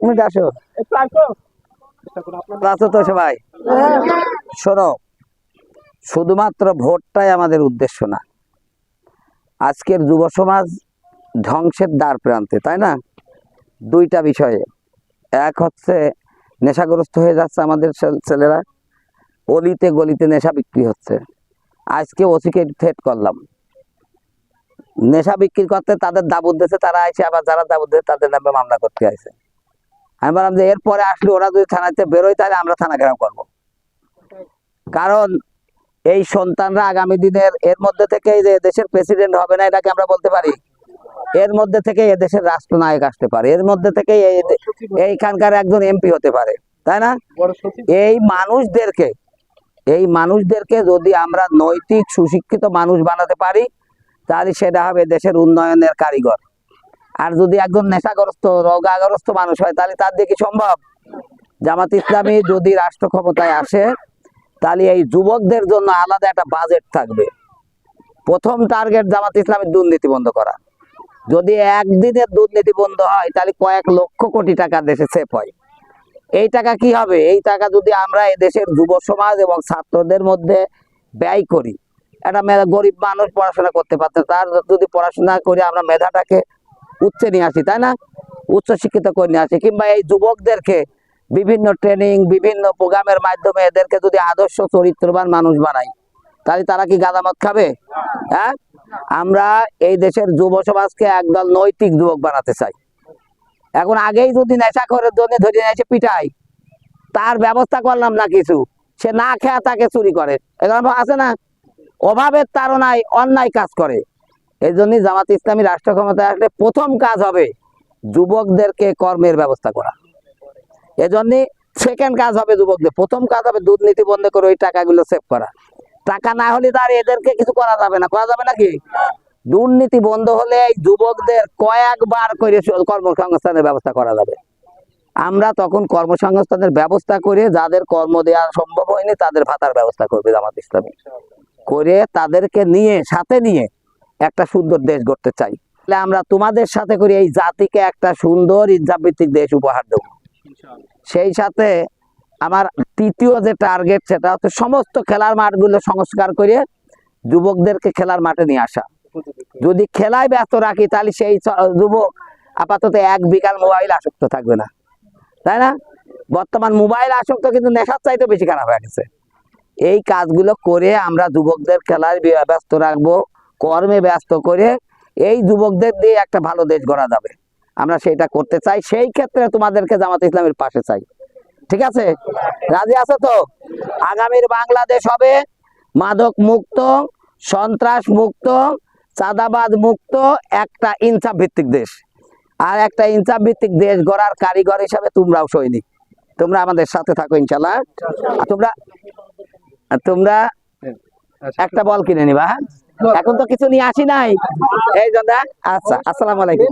তুমি আসো। আছো তো সবাই? শোনো, শুধুমাত্র ভোটটাই আমাদের উদ্দেশ্য না। আজকের যুব সমাজ ধ্বংসের দ্বার প্রান্তে, তাই না? দুইটা বিষয়ে। এক হচ্ছে, নেশাগ্রস্ত হয়ে যাচ্ছে আমাদের ছেলেরা। অলিতে গলিতে নেশা বিক্রি হচ্ছে। আজকে ওসিকে থ্রেট করলাম। নেশা বিক্রি করতে তাদের দাবুদ দিয়েছে, তারা আইসে আবার যারা দাবুদ দিয়েছে, তাদের নামে মামলা করতে আইসে আমি বললাম যে এরপরে আসলে ওরা যদি থানাতে বেরোয় তাহলে আমরা থানা ঘেরাও করব। কারণ এই সন্তানরা আগামী দিনের এর মধ্যে থেকে যে দেশের প্রেসিডেন্ট হবে না এটাকে আমরা বলতে পারি এর মধ্যে থেকে এদেশের রাষ্ট্রনায়ক আসতে পারে। এর মধ্যে থেকে এই এইখানকার একজন এমপি হতে পারে তাই না? এই মানুষদেরকে এই মানুষদেরকে যদি আমরা নৈতিক সুশিক্ষিত মানুষ বানাতে পারি তাহলে সেটা হবে দেশের উন্নয়নের কারিগর। আর যদি একজন নেশাগ্রস্ত, রোগাগ্রস্ত মানুষ হয়, তাহলে তার দিয়ে কি সম্ভব? জামাত ইসলামী যদি রাষ্ট্র ক্ষমতায় আসে, তাহলে এই যুবকদের জন্য আলাদা একটা বাজেট থাকবে। প্রথম টার্গেট জামাত ইসলামের দুর্নীতি বন্ধ করা। যদি একদিনের দুর্নীতি বন্ধ হয়, তাহলে কয়েক লক্ষ কোটি টাকা দেশে সেফ হয়। এই টাকা কি হবে? এই টাকা যদি আমরা দেশের যুব সমাজ এবং ছাত্রদের মধ্যে ব্যয় করি, একটা গরিব মানুষ পড়াশোনা করতে পারছে তার যদি পড়াশোনা করে আমরা মেধাটাকে উচ্চে নিয়ে আসি, তাই না? উচ্চ শিক্ষিত করে নিয়ে আসি। কিংবা এই যুবকদেরকে বিভিন্ন ট্রেনিং বিভিন্ন প্রোগ্রামের মাধ্যমে এদেরকে যদি আদর্শ চরিত্রবান মানুষ বানাই, তাহলে তারা কি গাদামত খাবে? হ্যাঁ? আমরা এই দেশের যুব সমাজকে একদল নৈতিক যুবক বানাতে চাই। এখন আগেই যদি নেশা করে জন্য ধরে এসে পিটাই, তার ব্যবস্থা করলাম না কিছু। সে না খেয়া তাকে চুরি করে। এরকম আছে না? অভাবের তাড়নায় অন্যায় কাজ করে। এই জন্যই জামাত ইসলামী রাষ্ট্র ক্ষমতায় আসলে প্রথম কাজ হবে যুবকদেরকে কর্মের ব্যবস্থা করা। এজন্য সেকেন্ড কাজ হবে যুবকদের। প্রথম কাজ হবে দুর্নীতি বন্ধ করে ওই টাকাগুলো সেভ করা। টাকা না হলে তার এদেরকে কিছু করা যাবে না। করা যাবে নাকি দুর্নীতি বন্ধ হলে এই যুবকদের কয়েকবার করে কর্মসংস্থানের ব্যবস্থা করা যাবে। আমরা তখন কর্মসংস্থানের ব্যবস্থা করে যাদের কর্ম দেওয়া সম্ভব হয়নি, তাদের ভাতার ব্যবস্থা করবে জামাত ইসলামী। করে তাদেরকে নিয়ে, সাথে নিয়ে একটা সুন্দর দেশ গড়তে চাই। তাহলে আমরা তোমাদের সাথে করে এই জাতিকে একটা সুন্দর ইজ্জাভিত্তিক দেশ উপহার দেব। সেই সাথে আমার তৃতীয় যে টার্গেট সেটা হচ্ছে সমস্ত খেলার মাঠগুলো সংস্কার করে যুবকদেরকে খেলার মাঠে নিয়ে আসা। যদি খেলায় ব্যস্ত রাখি তাহলে সেই যুবক আপাতত এক বিকাল মোবাইল আসক্ত থাকবে না। তাই না? বর্তমান মোবাইল আসক্ত কিন্তু নেশার চাইতে বেশি খারাপ হয়ে গেছে। এই কাজগুলো করে আমরা যুবকদের খেলায় ব্যস্ত রাখব। কর্মে ব্যস্ত করে এই যুবকদের দিয়ে একটা ভালো দেশ গড়া যাবে। আমরা সেটা করতে চাই। সেই ক্ষেত্রে তোমাদেরকে জামাত ইসলামের পাশে চাই। ঠিক আছে? রাজি আছে তো? আগামীর বাংলাদেশ হবে মাদক মুক্ত সন্ত্রাস মুক্ত চাঁদাবাদ মুক্ত একটা ইনসাফ ভিত্তিক দেশ। আর একটা ইনসাফ ভিত্তিক দেশ গড়ার কারিগর হিসাবে তোমরাও সৈনিক। তোমরা আমাদের সাথে থাকো ইনশাল্লাহ তোমরা তোমরা একটা বল কিনে নিবা হ্যাঁ? এখন তো কিছু নিয়ে আসি নাই। এই জন্য আচ্ছা আসসালাম আলাইকুম।